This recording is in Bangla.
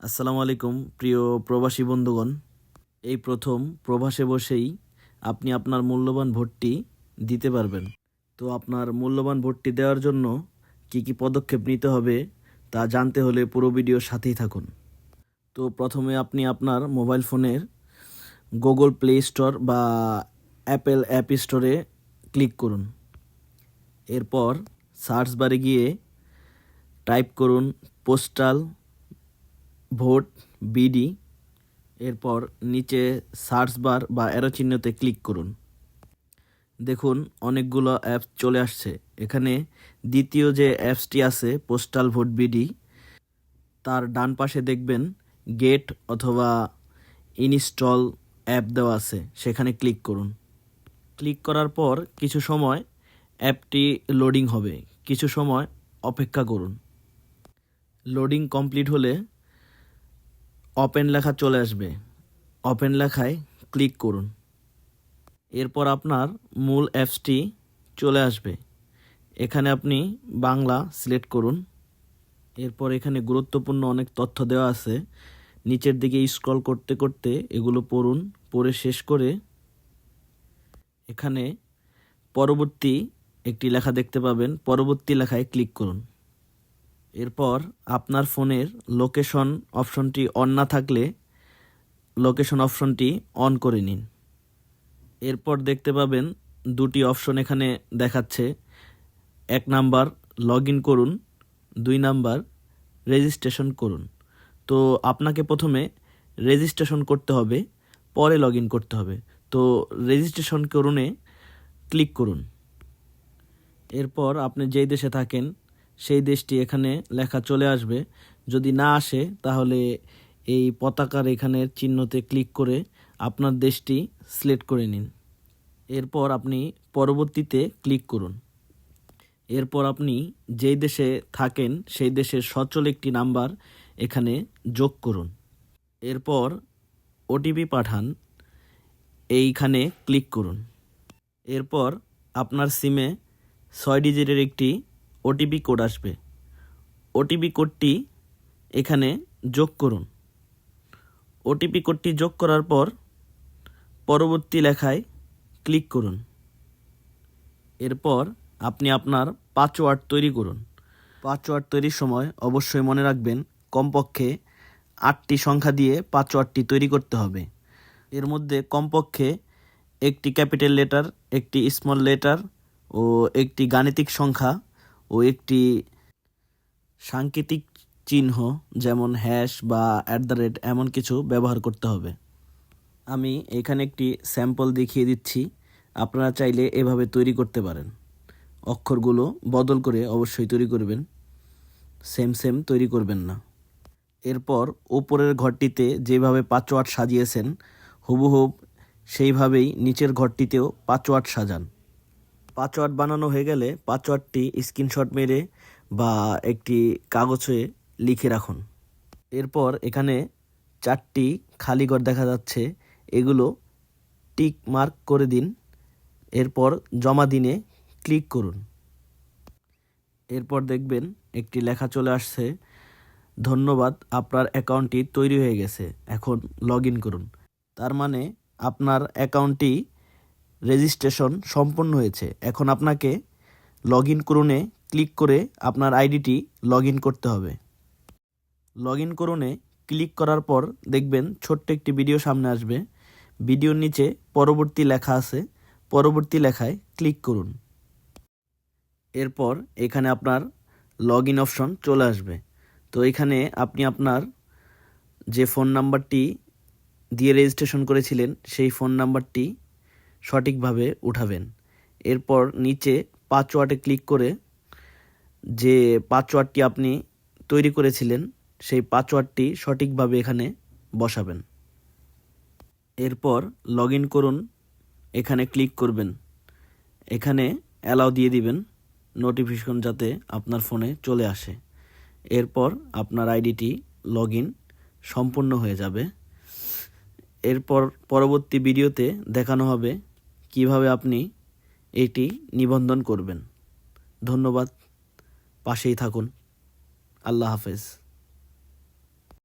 আসসালামু আলাইকুম, প্রিয় প্রবাসী বন্ধুগণ। এই প্রথম প্রবাসে বসেই আপনি আপনার মূল্যবান ভোটটি দিতে পারবেন। তো আপনার মূল্যবান ভোটটি দেওয়ার জন্য কি কি পদক্ষেপ নিতে হবে তা জানতে হলে পুরো ভিডিওর সাথেই থাকুন। তো প্রথমে আপনি আপনার মোবাইল ফোনের গুগল প্লে স্টোর বা অ্যাপেল অ্যাপ স্টোরে ক্লিক করুন। এরপর সার্চ বারে গিয়ে টাইপ করুন, পোস্টাল ভোট বিডি এরপর নিচে সার্চ বার বা অ্যারো চিহ্নতে ক্লিক করুন। দেখুন, অনেকগুলো অ্যাপস চলে আসছে। এখানে দ্বিতীয় যে অ্যাপসটি আছে পোস্টাল ভোট বিডি তার ডান পাশে দেখবেন গেট অথবা ইনস্টল অ্যাপ দেওয়া আছে। সেখানে ক্লিক করুন। ক্লিক করার পর কিছু সময় অ্যাপটি লোডিং হবে। কিছু সময় অপেক্ষা করুন। লোডিং কমপ্লিট হলে ওপেন লেখা চলে আসবে। ওপেন লেখায় ক্লিক করুন। এরপর আপনার মূল অ্যাপসটি চলে আসবে। এখানে আপনি বাংলা সিলেক্ট করুন। এরপর এখানে গুরুত্বপূর্ণ অনেক তথ্য দেওয়া আছে। নিচের দিকে স্ক্রল করতে করতে এগুলো পড়ুন, পড়ে শেষ করে এখানে পরবর্তী একটি লেখা দেখতে পাবেন। পরবর্তী লেখায় ক্লিক করুন। এরপর আপনার ফোনের লোকেশন অপশনটি অন না থাকলে লোকেশন অপশনটি অন করে নিন। এরপর দেখতে পাবেন দুটি অপশন এখানে দেখাচ্ছে। এক নাম্বার লগ ইন করুন, দুই নাম্বার রেজিস্ট্রেশন করুন। তো আপনাকে প্রথমে রেজিস্ট্রেশন করতে হবে, পরে লগ ইন করতে হবে। তো রেজিস্ট্রেশন করুনে ক্লিক করুন। এরপর আপনি যেই দেশে থাকেন সেই দেশটি এখানে লেখা চলে আসবে। যদি না আসে, তাহলে এই পতাকার এখানের চিহ্নতে ক্লিক করে আপনার দেশটি সিলেক্ট করে নিন। এরপর আপনি পরবর্তীতে ক্লিক করুন। এরপর আপনি যেই দেশে থাকেন, সেই দেশের সচল একটি নাম্বার এখানে যোগ করুন। এরপর ওটিপি পাঠান, এইখানে ক্লিক করুন। এরপর আপনার সিমে ছয় ডিজিটের একটি ওটিপি কোড আসবে। ওটিপি কোডটি এখানে যোগ করুন। ওটিপি কোডটি যোগ করার পর পরবর্তী লেখায় ক্লিক করুন। এরপর আপনি আপনার পাসওয়ার্ড তৈরি করুন। পাসওয়ার্ড তৈরির সময় অবশ্যই মনে রাখবেন, কমপক্ষে আটটি সংখ্যা দিয়ে পাসওয়ার্ডটি তৈরি করতে হবে। এর মধ্যে কমপক্ষে একটি ক্যাপিটাল লেটার একটি স্মল লেটার ও একটি গাণিতিক সংখ্যা ও একটি সাংকেতিক চিহ্ন যেমন হ্যাশ বা অ্যাট দ্য রেট এমন কিছু ব্যবহার করতে হবে। আমি এখানে একটি স্যাম্পল দেখিয়ে দিচ্ছি। আপনারা চাইলে এভাবে তৈরি করতে পারেন। অক্ষরগুলো বদল করে অবশ্যই তৈরি করবেন। সেম সেম তৈরি করবেন না। এরপর উপরের ঘরটিতে যেভাবে পাঁচওয়াট সাজিয়েছেন হুবহুব সেইভাবেই নিচের ঘরটিতেও পাঁচওয়াট সাজান। পাঁচওয়াট বানানো হয়ে গেলে পাঁচওয়াটটি স্ক্রিনশট মেরে বা একটি কাগজে লিখে রাখুন। এরপর এখানে চারটি খালি ঘর দেখা যাচ্ছে। এগুলো টিক মার্ক করে দিন। এরপর জমা দিনে ক্লিক করুন। এরপর দেখবেন একটি লেখা চলে আসছে, ধন্যবাদ, আপনার অ্যাকাউন্টটি তৈরি হয়ে গেছে, এখন লগ করুন। তার মানে আপনার অ্যাকাউন্টটি রেজিস্ট্রেশন সম্পন্ন হয়েছে। এখন আপনাকে লগ ইন করুনে ক্লিক করে আপনার আইডিটি লগ ইন করতে হবে। লগ ইন করুনে ক্লিক করার পর দেখবেন ছোট্ট একটি ভিডিও সামনে আসবে। ভিডিওর নিচে পরবর্তী লেখা আছে। পরবর্তী লেখায় ক্লিক করুন। এরপর এখানে আপনার লগ ইন অপশন চলে আসবে। তো এখানে আপনি আপনার যে ফোন নাম্বারটি দিয়ে রেজিস্ট্রেশন করেছিলেন, সেই ফোন নাম্বারটি সঠিকভাবে উঠাবেন। এরপর নিচে পাসওয়ার্ডে ক্লিক করে যে পাসওয়ার্ডটি আপনি তৈরি করেছিলেন, সেই পাসওয়ার্ডটি সঠিকভাবে এখানে বসাবেন। এরপর লগ ইন করুন, এখানে ক্লিক করবেন। এখানে অ্যালাউ দিয়ে দিবেন নোটিফিকেশন যাতে আপনার ফোনে চলে আসে। এরপর আপনার আইডিটি লগ ইন সম্পূর্ণ হয়ে যাবে। এরপর পরবর্তী ভিডিওতে দেখানো হবে কীভাবে আপনি এটি নিবন্ধন করবেন। ধন্যবাদ। পাশেই থাকুন। আল্লাহ হাফেজ।